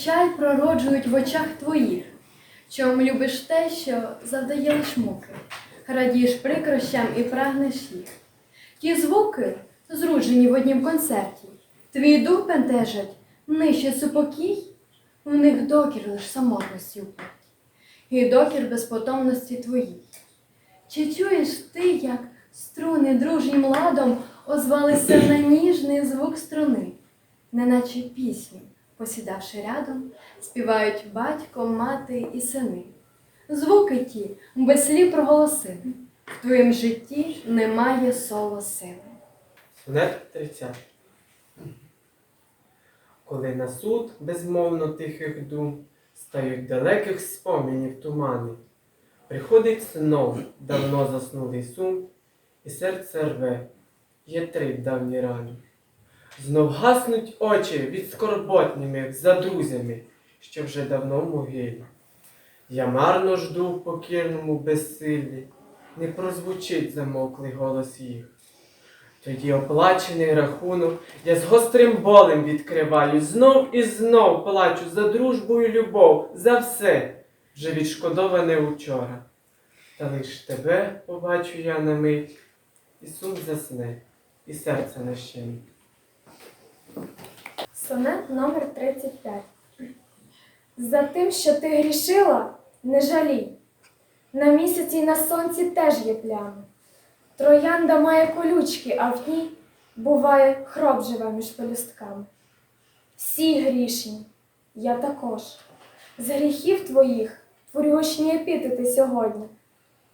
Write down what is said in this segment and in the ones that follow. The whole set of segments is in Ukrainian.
печаль пророджують в очах твоїх? Чом любиш те, що завдає лиш муки, радієш прикрощам і прагнеш їх? Ті звуки, зруджені в однім концерті, твій дух бентежать, нищать супокій, у них докір лиш самотності впаті, і докір безпотомності твоїй. Чи чуєш ти, як струни дружнім ладом озвалися на ніжний звук струни, неначе пісню, посідавши рядом, співають батько, мати і сини. Звуки ті без слів проголосили. В твоїм житті немає соло сили. Сонет 30. Коли на суд безмовно тихих дум стають далеких спомінів тумани, приходить знов давно заснулий сум, і серце рве, є три давні рани. Знов гаснуть очі від скорботніми за друзями, що вже давно в могилі. Я марно жду в покірному безсиллі, не прозвучить замовклий голос їх. Тоді оплачений рахунок я з гострим болем відкриваю, знов і знов плачу за дружбу і любов, за все, вже відшкодоване учора. Та лиш тебе побачу я на мить, і сум засне, і серце нащемить. Сонет номер 35. За тим, що ти грішила, не жалій. На місяці й на сонці теж є плями. Троянда має колючки, а в ній буває хроп живе між пелюстками. Всі грішні, я також. З гріхів твоїх творю гучні епітети сьогодні.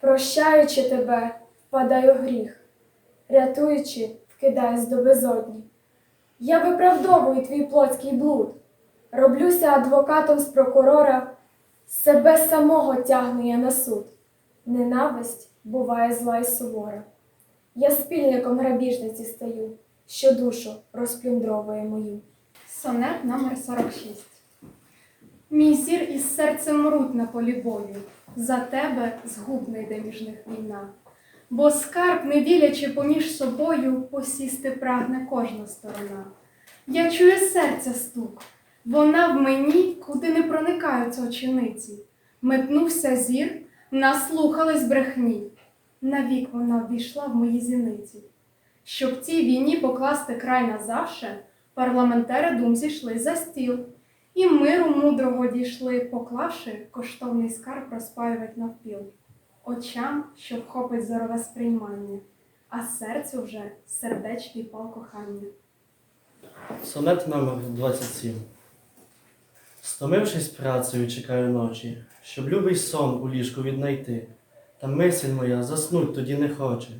Прощаючи тебе, впадаю гріх, рятуючи, вкидаюсь до безодні. Я виправдовую твій плотський блуд, роблюся адвокатом з прокурора, себе самого тягну я на суд. Ненависть буває зла й сувора. Я спільником грабіжниці стаю, що душу розплюндровує мою. Сонет номер 46. Мій зір із серцем мруть на полі бою. За тебе згубна йде між них війна. Бо скарб, не ділячи поміж собою, посісти прагне кожна сторона. Я чую серця стук, вона в мені, куди не проникаються очениці. Метнувся зір, наслухались брехні. Навік вона ввійшла в мої зіниці. Щоб цій війні покласти край назавше, парламентери дум зійшли за стіл, і миру мудрого дійшли, поклавши коштовний скарб розпаювать навпіл. Очам, що вхопить зорове сприймання, а серцю вже сердечний пал кохання. Сонет номер 27. Стомившись працею, чекаю ночі, щоб любий сон у ліжку віднайти. Та мисль моя заснуть тоді не хоче,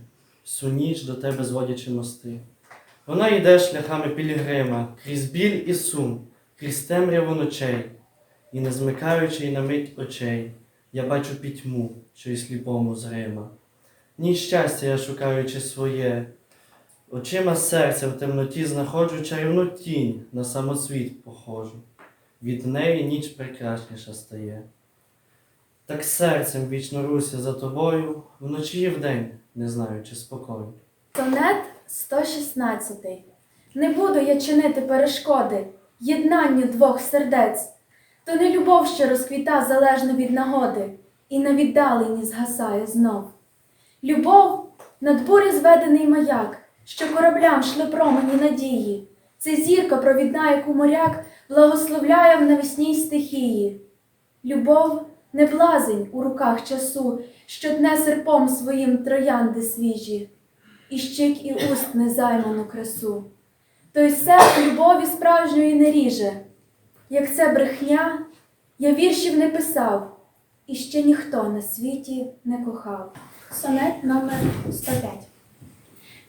всю ніч до тебе зводячи мости. Вона йде шляхами пілігрима, крізь біль і сум, крізь темряву ночей, і не змикаючи й на мить очей, я бачу пітьму, що й сліпому зрима. Ні щастя я шукаючи своє, Очима серця в темноті знаходжу чарівну тінь на самоцвіт похожу. Від неї ніч прекрасніша стає. Так серцем вічно руся за тобою, вночі і вдень, не знаючи спокою. Сонет 116. Не буду я чинити перешкоди, єднанню двох сердець. То не любов, що розквіта залежно від нагоди, і на віддалені згасає знов. Любов над бурі зведений маяк, що кораблям шли промені надії. Це зірка провідна, яку моряк благословляє в навесній стихії. Любов не блазень у руках часу, що тне серпом своїм троянди свіжі і щик і уст незайману красу. Той серце любові справжньої не ріже. Як це брехня, я віршів не писав, і ще ніхто на світі не кохав. Сонет номер 105.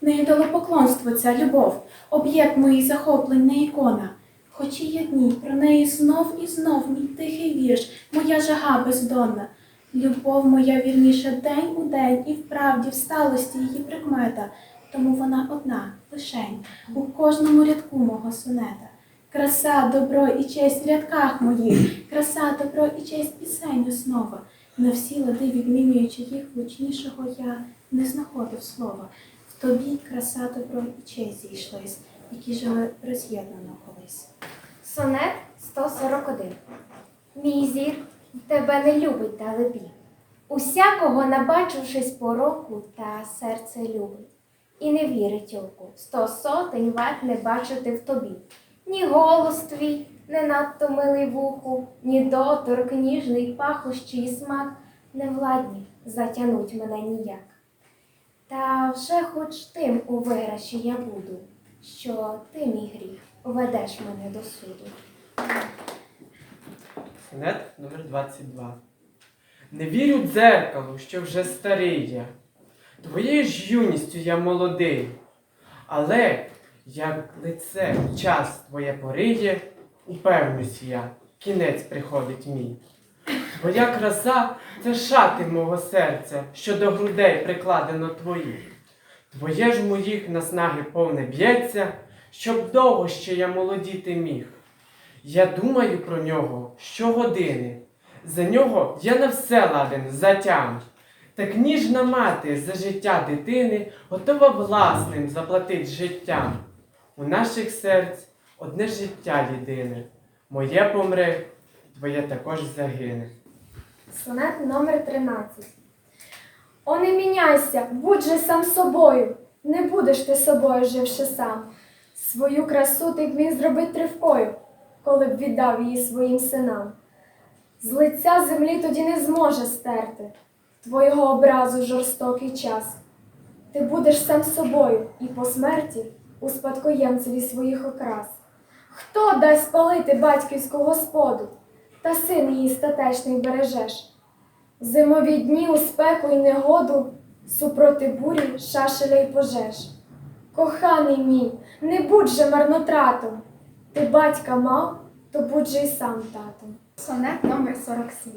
Не ідолопоклонство ця любов, об'єкт моїх захоплень не ікона. Хоч і є дні, про неї знов і знов мій тихий вірш, моя жага бездонна. Любов моя вірніша день у день, і вправді в сталості її прикмета, тому вона одна, лишень, у кожному рядку мого сонета. Краса, добро і честь в рядках моїх, краса, добро і честь пісень основа. На всі лади відмінюючи їх влучнішого я не знаходив слова. В тобі краса, добро і честь зійшлись, які жили роз'єднано колись. Сонет 141. Мій зір тебе не любить далебі. Усякого, набачившись пороку, та серце любить. І не вірить оку, сто сотень варт не бачити в тобі. Ні голос твій, не надто милий вуху, ні доторк, ніжний пахощий смак не владні затянуть мене ніяк. Та вже хоч тим у виграші я буду, що ти, мій гріх, ведеш мене до суду. Сонет номер 22. Не вірю дзеркалу, що вже старіє. Твоєю ж юністю я молодий. Але як лице час твоє пориє, упевнюсь я, кінець приходить мій. Твоя краса це шати мого серця, що до грудей прикладено твої. Твоє ж моїх наснаги повне б'ється, щоб довго ще я молодіти міг. Я думаю про нього щогодини. За нього я на все ладен затям. Так ніжна мати за життя дитини готова власним заплатить життям. У наших серць одне життя єдине. Моє помре, твоє також загине. Сонет номер 13. О, не міняйся, будь же сам собою. Не будеш ти собою живши сам. Свою красу ти б міг зробити тривкою, коли б віддав її своїм синам. З лиця землі тоді не зможе стерти твого образу жорстокий час. Ти будеш сам собою і по смерті у спадкоємцеві своїх окрас. Хто дасть спалити батьківську господу, та син її статечний бережеш? Зимові дні у спеку й негоду супроти бурі, шашеля й пожеж. Коханий мій, не будь же марнотратом. Ти батька мав, то будь же й сам татом. Сонет номер 47.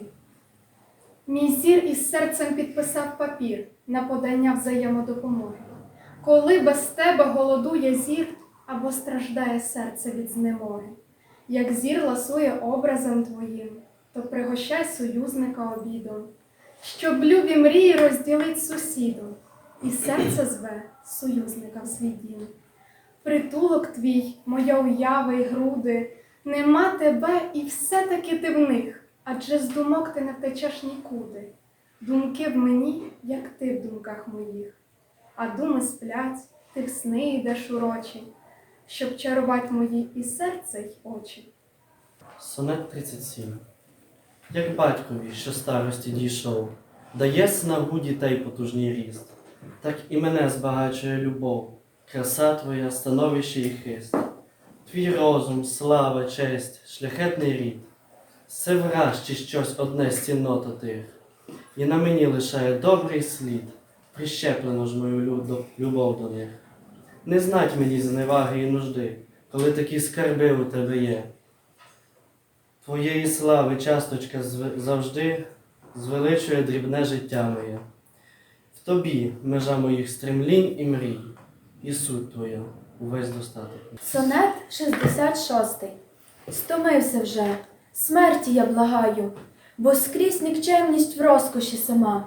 Мій зір із серцем підписав папір на подання взаємодопомоги. Коли без тебе голодує зір або страждає серце від знемоги, як зір ласує образом твоїм, то пригощай союзника обідом, щоб любі мрії розділить з сусідом, і серце зве союзника в свій дім. Притулок твій, моя уява й груди, нема тебе і все-таки ти в них, адже з думок ти не втечеш нікуди. Думки в мені, як ти в думках моїх, а думи сплять, ти сни йдеш урочі, щоб чарувати мої і серце, й очі. Сонет 37. Як батькові, що старості дійшов, дає снагу дітей потужний ріст, так і мене збагачує любов, краса твоя, становище і хист. Твій розум, слава, честь, шляхетний рід. Все враж чи щось одне з ціннота тих, і на мені лишає добрий слід, прищеплено ж мою любов до них. Не знать мені зневаги і нужди, коли такі скарби у тебе є. Твоєї слави часточка завжди звеличує дрібне життя моє. В тобі межа моїх стремлінь і мрій, і суть твоя увесь достаток. Сонет 66. Стомився вже, смерті я благаю, бо скрізь нікчемність в розкоші сама,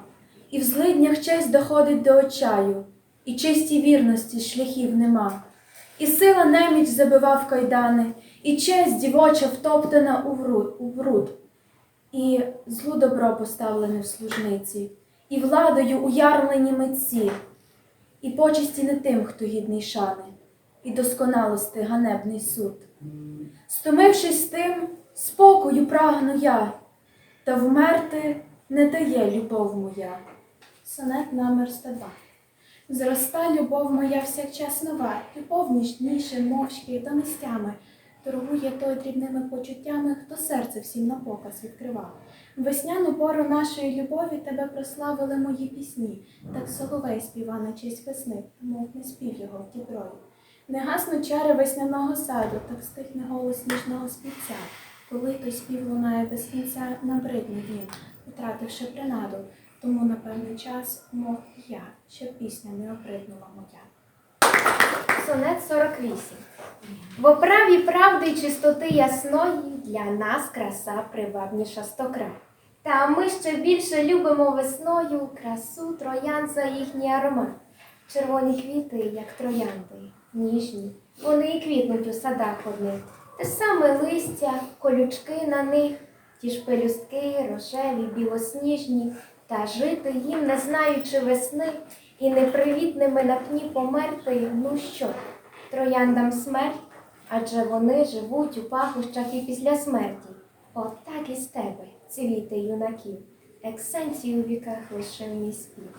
і в злиднях честь доходить до очаю, і чистій вірності шляхів нема. І сила неміч забивав кайдани, і честь дівоча втоптана у вруд, і злу добро поставлене в служниці, і владою уярмлені митці, і почесті не тим, хто гідний шани і досконалости ганебний суд. Стомившись тим, спокою прагну я, та вмерти не дає любов моя. Сонет номер 102. Зроста любов моя всякчас нова, любов ніжніше, мовчки та мистями, торгує той дрібними почуттями, хто серце всім на показ відкривав. Весняну пору нашої любові тебе прославили мої пісні, так соловей співа на честь весни, мов не спів його в діброї. Не гаснуть чари весняного саду, так стихне голос ніжного співця. Коли той спів лунає без кінця, набридне він, втративши принаду, тому на певний час, мов я, щоб пісня не обриднула моя. Сонет 48. В оправі правди й чистоти ясної для нас краса привабніша стократ. Та ми ще більше любимо весною красу троян за їхній аромат. Червоні квіти, як троянди, ніжні, вони і квітнуть у садах одних. те саме листя, колючки на них, ті ж пелюстки, рожеві, білосніжні, та жити їм, не знаючи весни, і непривітними на пні померти, ну що, трояндам смерть, адже вони живуть у пахощах і після смерті. Отак і з тебе, цвіти юнаків, ексенцію у віках лише мій спів.